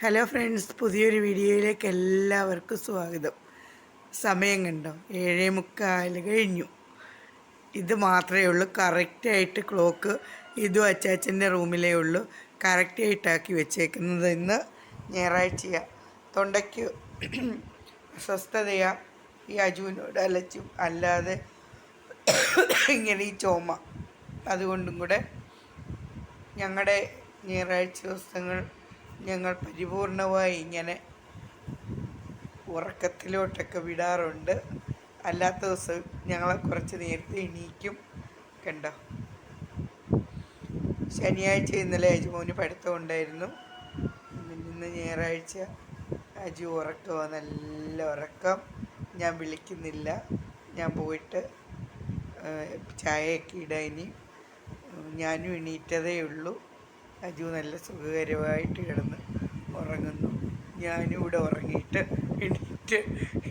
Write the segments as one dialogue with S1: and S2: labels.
S1: Hello friends പുതിയൊരു വീഡിയോയിലേക്ക് എല്ലാവർക്കും സ്വാഗതം. സമയം കണ്ടോ? ഏഴേ മുക്കാൽ കഴിഞ്ഞു. ഇത് മാത്രമേ ഉള്ളൂ കറക്റ്റായിട്ട് ക്ലോക്ക് ഇതും അച്ചാച്ചന്റെ റൂമിലേ ഉള്ളൂ. കറക്റ്റായിട്ടാക്കി വെച്ചേക്കുന്നത് ഇന്ന് ഞായറാഴ്ചയാണ് തൊണ്ടയ്ക്ക് അസ്വസ്ഥതയാണ് ഈ അജുവിനോട് അലച്ചും അല്ലാതെ ഇങ്ങനെ ഈ ചോമ. അതുകൊണ്ടും കൂടെ ഞങ്ങളുടെ ഞായറാഴ്ച ദിവസങ്ങൾ ഞങ്ങൾ പരിപൂർണമായി ഇങ്ങനെ ഉറക്കത്തിലോട്ടൊക്കെ വിടാറുണ്ട്. അല്ലാത്ത ദിവസം ഞങ്ങളെ കുറച്ച് നേരത്തെ എണീക്കും കണ്ടോ? ശനിയാഴ്ച ഇന്നലെ അജുമോന് പഠിത്തം ഉണ്ടായിരുന്നു. ഇന്ന് ഞായറാഴ്ച അജു ഉറക്കമോ നല്ല ഉറക്കം. ഞാൻ വിളിക്കുന്നില്ല. ഞാൻ പോയിട്ട് ചായയൊക്കെ ഇടാൻ ഇനി. ഞാനും എണീറ്റതേ ഉള്ളൂ. അജു നല്ല സുഖകരമായിട്ട് കിടന്ന് ഉറങ്ങുന്നു. ഞാനും ഇവിടെ ഉറങ്ങിയിട്ട് എണീറ്റ്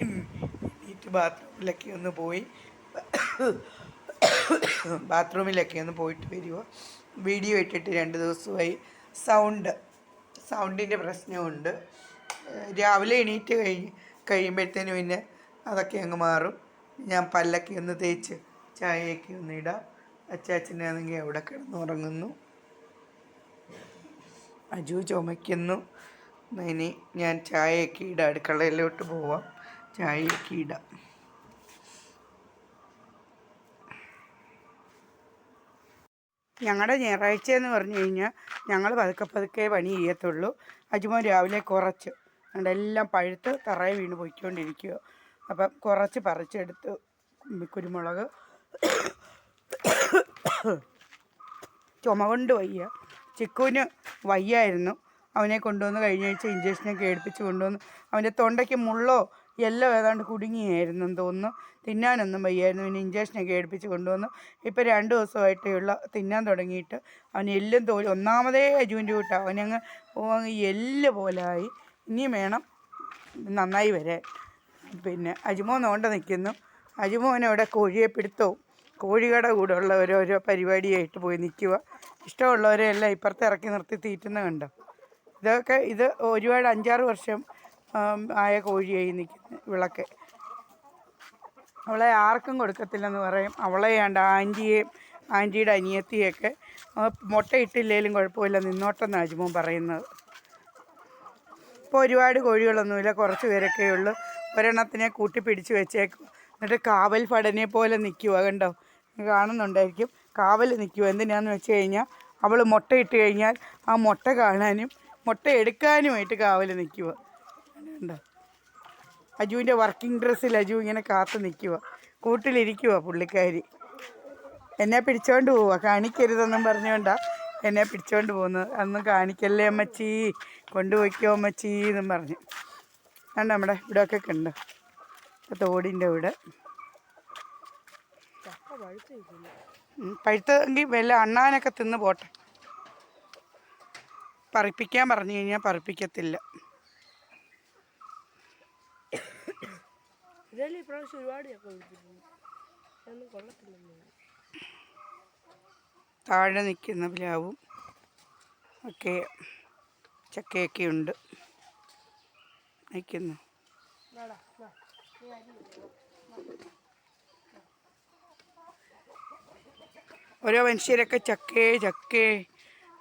S1: എണീറ്റ് ബാത്റൂമിലൊക്കെ ഒന്ന് പോയി. ബാത്റൂമിലൊക്കെ ഒന്ന് പോയിട്ട് വരുമോ വീഡിയോ ഇട്ടിട്ട് രണ്ട് ദിവസമായി. സൗണ്ട് സൗണ്ടിന്റെ പ്രശ്നമുണ്ട്. രാവിലെ എണീറ്റ് കഴിഞ്ഞ് കഴിയുമ്പോഴത്തേന് പിന്നെ അതൊക്കെ അങ്ങ് മാറും. ഞാൻ പല്ലൊക്കെ ഒന്ന് തേച്ച് ചായയൊക്കെ ഒന്ന് ഇടാം. അച്ചാച്ചനാണെങ്കിൽ അവിടെ കിടന്ന് ഉറങ്ങുന്നു അജു ചുമയ്ക്കുന്നു. ഇനി ഞാൻ ചായയൊക്കെ ഇടാം. അടുക്കളയിലോട്ട് പോവാം. ചായയൊക്കെ ഇടാം. ഞങ്ങളുടെ ഞായറാഴ്ച എന്ന് പറഞ്ഞു കഴിഞ്ഞാൽ ഞങ്ങൾ പതുക്കെ പതുക്കെ പണി ചെയ്യത്തുള്ളൂ. അജുമോൻ രാവിലെ കുറച്ച് എല്ലാം പഴുത്ത് തറയെ വീണ് പോയിക്കൊണ്ടിരിക്കുക അപ്പം കുറച്ച് പറിച്ചെടുത്ത്. കുരുമുളക് ചുമ കൊണ്ട് വയ്യ. ചിക്കുവിന് വയ്യായിരുന്നു. അവനെ കൊണ്ടുവന്ന് കഴിഞ്ഞ ആഴ്ച ഇഞ്ചക്ഷനൊക്കെ എടുപ്പിച്ച് കൊണ്ടുവന്ന് അവന്റെ തൊണ്ടയ്ക്ക് മുള്ളോ എല്ലാം ഏതാണ്ട് കുടുങ്ങിയായിരുന്നെന്ന് തോന്നുന്നു. തിന്നാനൊന്നും വയ്യായിരുന്നു. പിന്നെ ഇഞ്ചക്ഷനൊക്കെ എടുപ്പിച്ച് കൊണ്ടുവന്നു. ഇപ്പോൾ രണ്ട് ദിവസമായിട്ടുള്ള തിന്നാൻ തുടങ്ങിയിട്ട്. അവൻ എല്ലും തോൽ ഒന്നാമതേ അജുവിന്റെ കൂട്ടാണ് അവനങ്ങ് എല്ല് പോലായി ഇനിയും വേണം നന്നായി വരെ പിന്നെ അജുമോൻ നോണ്ട നിൽക്കുന്നു. അജുമോനവിടെ കോഴിയെ പിടുത്തവും കോഴികളുടെ കൂടെ ഉള്ള ഓരോരോ പരിപാടിയായിട്ട് പോയി നിൽക്കുക ഇഷ്ടമുള്ളവരെ എല്ലാം ഇപ്പുറത്ത് ഇറക്കി നിർത്തി തീറ്റുന്ന കണ്ടോ? ഇതൊക്കെ ഇത് ഒരുപാട് അഞ്ചാറ് വർഷം ആയ കോഴിയായി നിൽക്കുന്ന വിളക്ക്. അവളെ ആർക്കും കൊടുക്കത്തില്ലെന്ന് പറയും. അവളെ വേണ്ട ആന്റിയെയും ആന്റിയുടെ അനിയത്തിയൊക്കെ ആ, മുട്ട ഇട്ടില്ലേലും കുഴപ്പമില്ല നിന്നോട്ടെന്ന് അജുമോൻ പറയുന്നത്. ഇപ്പോൾ ഒരുപാട് കോഴികളൊന്നുമില്ല കുറച്ച് പേരൊക്കെ ഉള്ളൂ. ഒരെണ്ണത്തിനെ കൂട്ടി പിടിച്ച് വെച്ചേക്കും. എന്നിട്ട് കാവൽ ഫടനെ പോലെ നിൽക്കുക കണ്ടോ? കാണുന്നുണ്ടായിരിക്കും. കാവൽ നിൽക്കുക എന്തിനാന്ന് വെച്ച് കഴിഞ്ഞാൽ അവൾ മുട്ടയിട്ട് കഴിഞ്ഞാൽ ആ മുട്ട കാണാനും മുട്ട എടുക്കാനുമായിട്ട് കാവൽ നിൽക്കുക കണ്ടോ? അജുവിന്റെ വർക്കിംഗ് ഡ്രസ്സിൽ അജു ഇങ്ങനെ കാത്തു നിൽക്കുക കൂട്ടിലിരിക്കുക പുള്ളിക്കാരി. എന്നെ പിടിച്ചോണ്ട് പോവുക കാണിക്കരുതെന്നും പറഞ്ഞുകൊണ്ടാ എന്നെ പിടിച്ചോണ്ട് പോകുന്നത് അന്ന് കാണിക്കല്ലേ അമ്മച്ചി? കൊണ്ടുപോയിക്കോ അമ്മച്ചി എന്നും പറഞ്ഞു. കണ്ടോ നമ്മുടെ ഇവിടെയൊക്കെ കണ്ടോ? തോടിന്റെ ഇവിടെ. പഴുത്തെങ്കിൽ വല്ല അണ്ണാനൊക്കെ തിന്ന് പോട്ടെ. പറിപ്പിക്കാൻ പറഞ്ഞു കഴിഞ്ഞാൽ പറിപ്പിക്കത്തില്ല
S2: ഇതല്ലേ ഇപ്രാവശ്യം ഒരുപാട്
S1: താഴെ നിൽക്കുന്ന പ്ലാവും ഒക്കെ ചക്കയൊക്കെ ഉണ്ട്. നിൽക്കുന്നു. ഓരോ മനുഷ്യരൊക്കെ ചക്കേ ചക്കേ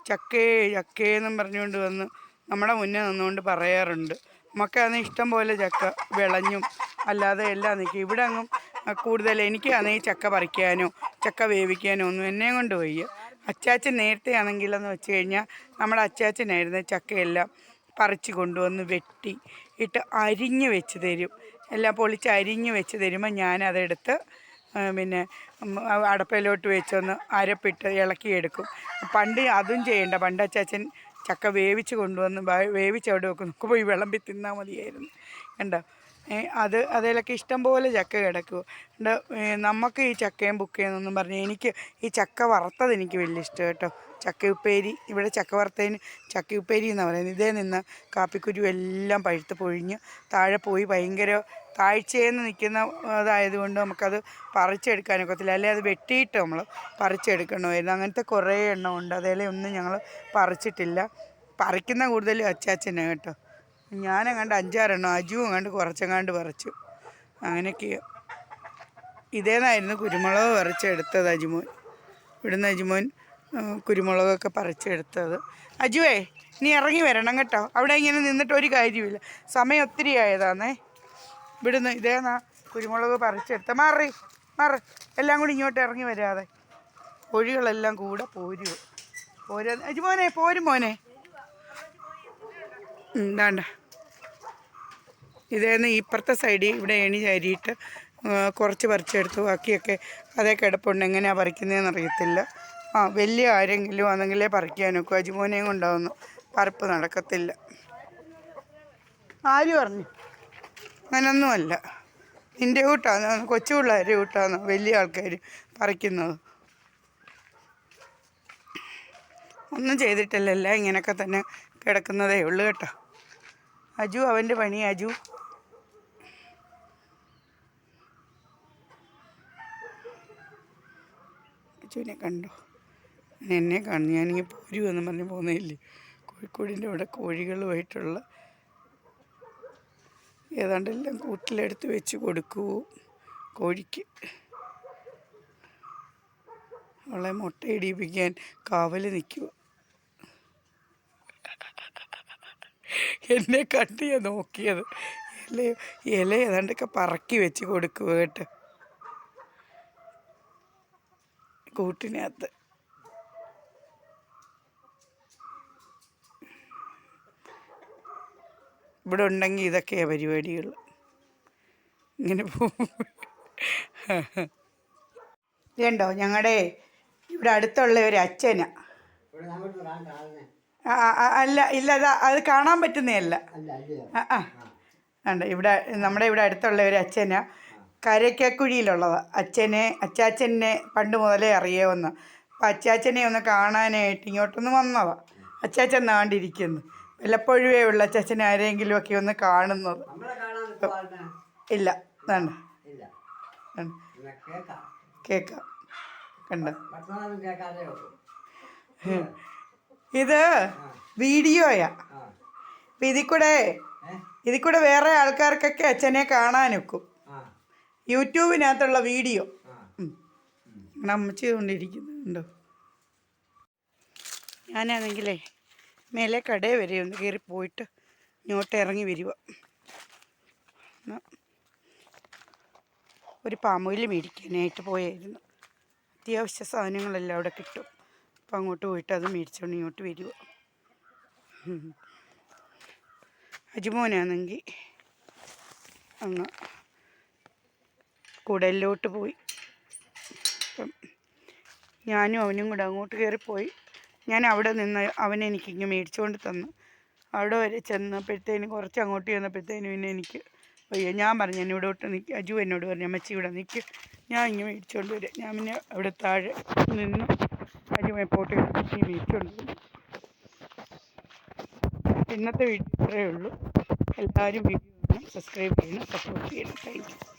S1: ചക്കേ ചക്കേ എന്നും പറഞ്ഞുകൊണ്ട് വന്ന് നമ്മുടെ മുന്നേ നിന്നുകൊണ്ട് പറയാറുണ്ട്. നമുക്കാണെങ്കിൽ ഇഷ്ടം പോലെ ചക്ക വിളഞ്ഞും അല്ലാതെ എല്ലാം നിൽക്കും. ഇവിടെ അങ്ങും കൂടുതൽ എനിക്കാണെങ്കിൽ ചക്ക പറിക്കാനോ ചക്ക വേവിക്കാനോ ഒന്നും എന്നെ കൊണ്ട് വയ്യ. അച്ചാച്ചൻ നേരത്തെ ആണെങ്കിലെന്ന് വെച്ച് കഴിഞ്ഞാൽ നമ്മുടെ അച്ചാച്ചനായിരുന്നു ചക്കയെല്ലാം പറിച്ച് കൊണ്ടുവന്ന് വെട്ടി ഇട്ട് അരിഞ്ഞ് വെച്ച് തരും. എല്ലാം പൊളിച്ച് അരിഞ്ഞ് വെച്ച് തരുമ്പോൾ ഞാനതെടുത്ത് പിന്നെ അടപ്പയിലോട്ട് വെച്ചൊന്ന് അരപ്പിട്ട് ഇളക്കിയെടുക്കും. പണ്ട് അതും ചെയ്യണ്ട. പണ്ട് അച്ചാച്ചൻ ചക്ക വേവിച്ച് കൊണ്ടുവന്ന് വേവിച്ച് അവിടെ വെക്കും. നമുക്ക് പോയി വിളമ്പി തിന്നാൽ മതിയായിരുന്നു. കണ്ടോ? അത് അതിലൊക്കെ ഇഷ്ടം പോലെ ചക്ക കിടക്കുക ഉണ്ട് നമുക്ക് ഈ ചക്കയും ബുക്കയെന്നൊന്നും പറഞ്ഞ് എനിക്ക് ഈ ചക്ക വറുത്തത് എനിക്ക് വലിയ ഇഷ്ടം കേട്ടോ. ചക്കയുപ്പേരി ഇവിടെ ചക്ക വറുത്തതിന് ചക്കയുപ്പേരി എന്നാണ് പറയുന്നത് ഇതേ നിന്ന് കാപ്പിക്കുരു എല്ലാം പഴുത്ത് പൊഴിഞ്ഞ് താഴെ പോയി ഭയങ്കര താഴ്ചയെന്ന് നിൽക്കുന്ന അതായതുകൊണ്ട് നമുക്കത് പറിച്ചെടുക്കാനൊക്കത്തില്ല അല്ലെ അത് വെട്ടിയിട്ട് നമ്മൾ പറിച്ചെടുക്കണമായിരുന്നു. അങ്ങനത്തെ കുറേ എണ്ണം ഉണ്ട്. ഒന്നും ഞങ്ങൾ പറിച്ചിട്ടില്ല. പറിക്കുന്ന കൂടുതലും അച്ചാച്ചനാണ് കേട്ടോ. ഞാനങ്ങാണ്ട് അഞ്ചാറെണ്ണം അജു എങ്ങാണ്ട് കുറച്ചെങ്ങാണ്ട് പറിച്ചു. അങ്ങനെയൊക്കെയോ ഇതേന്നായിരുന്നു കുരുമുളക് പറിച്ചെടുത്തത് അജുമോൻ. ഇവിടുന്ന് അജുമോൻ കുരുമുളകൊക്കെ പറിച്ചെടുത്തത്. അജുവേ നീ ഇറങ്ങി വരണം കേട്ടോ. അവിടെ ഇങ്ങനെ നിന്നിട്ട് ഒരു കാര്യമില്ല സമയം ഒത്തിരി ആയതാന്നേ. ഇവിടുന്ന് ഇതേന്നാ കുരുമുളക് പറിച്ചെടുത്ത. മാറി മാറി. എല്ലാം കൂടി ഇങ്ങോട്ട് ഇറങ്ങി വരാതെ. കോഴികളെല്ലാം കൂടെ പോരുമോ പോരാ. അജുമോനെ പോരും മോനെ. എന്താണ്ട ഇതേന്ന് ഇപ്പുറത്തെ സൈഡിൽ ഇവിടെ എണി ചാരിയിട്ട് കുറച്ച് പറിച്ചെടുത്തു. ബാക്കിയൊക്കെ അതേ കിടപ്പുണ്ട്. എങ്ങനെയാണ് പറിക്കുന്നതെന്ന് അറിയത്തില്ല. ആ വലിയ ആരെങ്കിലും ആണെങ്കിലേ പറിക്കാനൊക്കെ. അജുമോനെയും കൊണ്ടാവുന്നു. പറപ്പ് നടക്കത്തില്ല. ആര് പറഞ്ഞു? അങ്ങനൊന്നുമല്ല. നിന്റെ കൂട്ടാണ് കൊച്ചു പിള്ളേരുടെ കൂട്ടാണ് വലിയ ആൾക്കാർ പറിക്കുന്നത്? ഒന്നും ചെയ്തിട്ടില്ലല്ല. ഇങ്ങനെയൊക്കെ തന്നെ കിടക്കുന്നതേ ഉള്ളൂ കേട്ടോ. അജു അവന്റെ പണി അജു. അജുവിനെ കണ്ടോ? എന്നെ കാണുന്നു. ഞാനിങ്ങനെ പോരുമെന്ന് പറഞ്ഞ് പോകുന്നില്ലേ കോഴിക്കോടിന്റെ അവിടെ കോഴികളുമായിട്ടുള്ള ഏതാണ്ടെല്ലാം കൂട്ടിലെടുത്ത് വെച്ച് കൊടുക്കൂ കോഴിക്ക് അവളെ മുട്ടയിടിപ്പിക്കാൻ കാവൽ നിൽക്കുക എന്നെ കണ്ട് ഞാൻ നോക്കിയത്. ഇല ഇല ഏതാണ്ടൊക്കെ പറക്കി വെച്ച് കൊടുക്കുക കേട്ടോ. കൂട്ടിനകത്ത്. ഇവിടെ ഉണ്ടെങ്കിൽ ഇതൊക്കെയാണ് പരിപാടികൾ. ഇങ്ങനെ പോകും. ഇതുണ്ടോ? ഞങ്ങളുടെ ഇവിടെ അടുത്തുള്ള ഒരു അച്ഛനാ. അല്ല ഇല്ല അതാ അത് കാണാൻ പറ്റുന്നതല്ല.
S3: അല്ല
S1: ആ ആ. ഉണ്ട് ഇവിടെ നമ്മുടെ ഇവിടെ അടുത്തുള്ള ഒരു അച്ഛനാ. കരയ്ക്കക്കുഴിയിലുള്ളതാ. അച്ഛനെ അച്ചാച്ചനെ പണ്ട് മുതലേ അറിയാവുന്ന. അപ്പം അച്ചാച്ചനെ ഒന്ന് കാണാനായിട്ട് ഇങ്ങോട്ടൊന്ന് വന്നതാണ് അച്ചാച്ചൻ നാണ്ടിരിക്കുന്നു. വല്ലപ്പോഴുമേ ഉള്ള അച്ചാച്ചൻ ആരെങ്കിലും ഒക്കെ ഒന്ന് കാണുന്നത്. ഇല്ല. വേണ്ട.
S3: കേൾക്കാം
S1: കണ്ട? ഇത് വീഡിയോയാ. അപ്പം ഇതിൽ കൂടെ ഇതിൽ കൂടെ വേറെ ആൾക്കാർക്കൊക്കെ അച്ഛനെ കാണാനൊക്കും. യൂട്യൂബിനകത്തുള്ള വീഡിയോ. അമ്മച്ചി കൊണ്ടിരിക്കുന്നുണ്ടോ ഞാനാണെങ്കിലേ മേലെ കടയിൽ വരെ ഒന്ന് കയറി പോയിട്ട് ഇങ്ങോട്ട് ഇറങ്ങി വരിക. ഒരു പാമോയിൽ മേടിക്കാനായിട്ട് പോയായിരുന്നു. അത്യാവശ്യ സാധനങ്ങളെല്ലാം അവിടെ കിട്ടും. അപ്പം അങ്ങോട്ട് പോയിട്ട് അത് മേടിച്ചുകൊണ്ട് ഇങ്ങോട്ട് വരിക. അജുമോനാണെങ്കിൽ അങ്ങ് കുടലിലോട്ട് പോയി. അപ്പം ഞാനും അവനും കൂടെ അങ്ങോട്ട് കയറിപ്പോയി. ഞാൻ അവിടെ നിന്ന് അവൻ എനിക്ക് ഇങ്ങ് മേടിച്ചുകൊണ്ട് തന്നു. അവിടെ വരെ ചെന്നപ്പോഴത്തേനും കുറച്ച് അങ്ങോട്ട് ചെന്നപ്പോഴത്തേനും പിന്നെ എനിക്ക് വയ്യ. ഞാൻ പറഞ്ഞു എന്നെ ഇവിടെ വിട്ട് നിൽക്കുക അജു എന്നോട് പറഞ്ഞു അമ്മച്ചി ഇവിടെ നിൽക്കുക ഞാൻ ഇങ്ങനെ മേടിച്ചുകൊണ്ട് വരാം. ഞാൻ പിന്നെ അവിടെ താഴെ നിന്ന് അജു പോട്ട് മേടിച്ചുകൊണ്ട് വരും. ഇന്നത്തെ വീട്ടിൽ ഇത്രയേ ഉള്ളൂ. എല്ലാവരും വീഡിയോ സബ്സ്ക്രൈബ് ചെയ്യണം സപ്പോർട്ട് ചെയ്യണം. Thank you